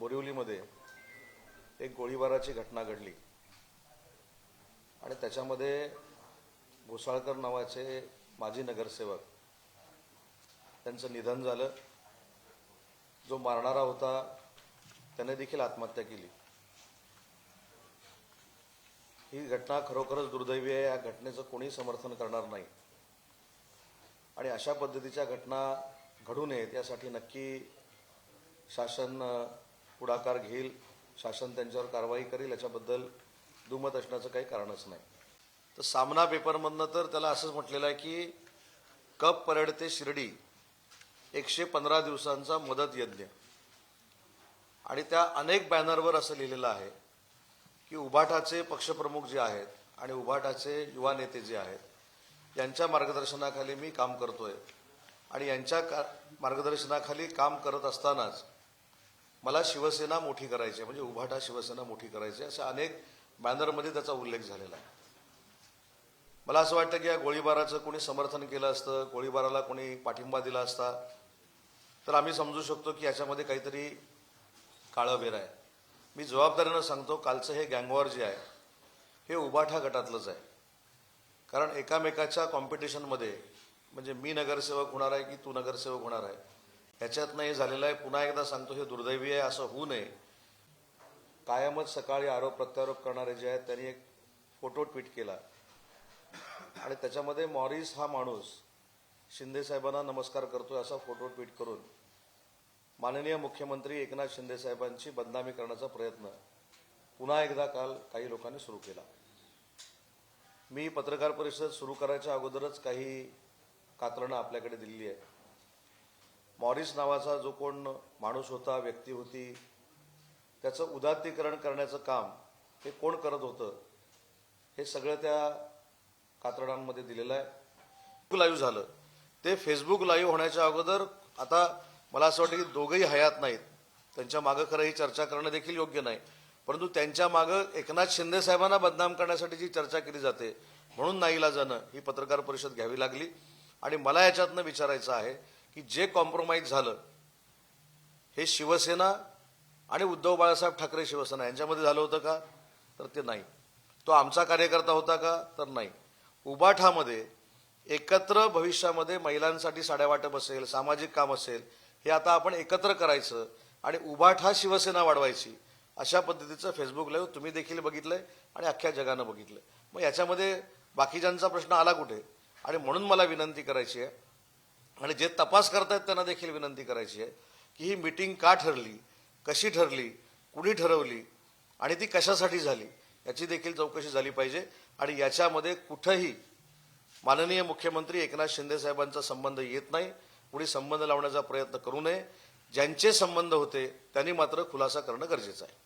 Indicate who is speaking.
Speaker 1: बोरिवलीमध्ये एक गोळीबाराची घटना घडली. आणि त्याच्यामध्ये घोसाळकर नावाचे माजी नगरसेवक त्यांचं निधन झालं. जो मारणारा होता त्याने देखील आत्महत्या केली. ही घटना खरोखरच दुर्दैवी आहे. या घटनेचं कोणी समर्थन करणार नाही. आणि अशा पद्धतीच्या घटना घडू नयेत यासाठी नक्की शासन पुढाकार घेईल शासन त्यांच्यावर कारवाई करेल याच्याबद्दल दुमत असण्याचं काही कारणच नाही. तर सामना पेपरमधनं तर त्याला असंच म्हटलेलं आहे की कप परेड ते शिर्डी एकशे पंधरा दिवसांचा मदत यज्ञ. आणि त्या अनेक बॅनरवर असं लिहिलेलं आहे की उभाटाचे पक्षप्रमुख जे आहेत आणि उभाटाचे युवा नेते जे आहेत यांच्या मार्गदर्शनाखाली मी काम करतोय. आणि यांच्या का मार्गदर्शनाखाली काम करत असतानाच मला शिवसेना मोठी करायची आहे म्हणजे उभाटा शिवसेना मोठी करायची आहे अशा अनेक बॅनरमध्ये त्याचा उल्लेख झालेला आहे. मला असं वाटतं की या गोळीबाराचं कोणी समर्थन केलं असतं गोळीबाराला कोणी पाठिंबा दिला असता तर आम्ही समजू शकतो की याच्यामध्ये काहीतरी काळंबेर आहे. मी जबाबदारीनं सांगतो कालचं हे गँगवॉर जे आहे हे उभाठा गटातलंच आहे. कारण एकामेकाच्या कॉम्पिटिशनमध्ये म्हणजे मी नगरसेवक होणार आहे की तू नगरसेवक होणार आहे ह्याच्यातनं हे झालेलं आहे. पुन्हा एकदा सांगतो हे दुर्दैवी आहे असं होऊ नये. कायमच सकाळी आरोप प्रत्यारोप करणारे जे आहेत त्यांनी एक फोटो ट्विट केला. आणि त्याच्यामध्ये मॉरिस हा माणूस शिंदे साहेबांना नमस्कार करतोय असा फोटो ट्विट करून माननीय मुख्यमंत्री एकनाथ शिंदे साहेबांची बदनामी करण्याचा प्रयत्न पुन्हा एकदा काल काही लोकांनी सुरू केला. मी पत्रकार परिषद सुरू करायच्या अगोदरच काही कात्रणं आपल्याकडे दिलेली आहे मॉरिस नावाचा जो कोण माणूस होता व्यक्ती होती त्याचं उदात्तीकरण करण्याचं काम हे कोण करत होतं हे सगळं त्या कातरणांमध्ये दिलेलं आहे. लाईव्ह झालं. ते फेसबुक लाईव्ह होण्याच्या अगोदर आता मला असं वाटतं की दोघंही हयात नाहीत. त्यांच्या मागं खरं ही चर्चा करणं देखील योग्य नाही. परंतु त्यांच्या मागं एकनाथ शिंदे साहेबांना बदनाम करण्यासाठी जी चर्चा केली जाते. म्हणून नाईला जाणं ही पत्रकार परिषद घ्यावी लागली. आणि मला याच्यातनं विचारायचं आहे की जे कॉम्प्रोमाइज झालं हे शिवसेना आणि उद्धव बाळासाहेब ठाकरे शिवसेना यांच्यामध्ये झालं होतं का? तर ते नाही. तो आमचा कार्यकर्ता होता का? तर नाही. उबाठामध्ये एकत्र भविष्यामध्ये महिलांसाठी साड्या वाटप असेल सामाजिक काम असेल हे आता आपण एकत्र करायचं आणि उबाठा शिवसेना वाढवायची अशा पद्धतीचं फेसबुक लाईव्ह तुम्ही देखील बघितलंय आणि अख्ख्या जगानं बघितलं मग याच्यामध्ये बाकीच्यांचा प्रश्न आला कुठे? आणि म्हणून मला विनंती करायची आहे आणि जे तपास करतायत त्यांना देखील विनंती करायची आहे की ही मिटिंग का ठरली कशी ठरली कुणी ठरवली आणि ती कशासाठी झाली याची देखील चौकशी झाली पाहिजे आणि याच्यामध्ये कुठंही माननीय मुख्यमंत्री एकनाथ शिंदे साहेबांचा संबंध येत नाही कुणी संबंध लावण्याचा प्रयत्न करू नये ज्यांचे संबंध होते त्यांनी मात्र खुलासा करणं गरजेचं आहे.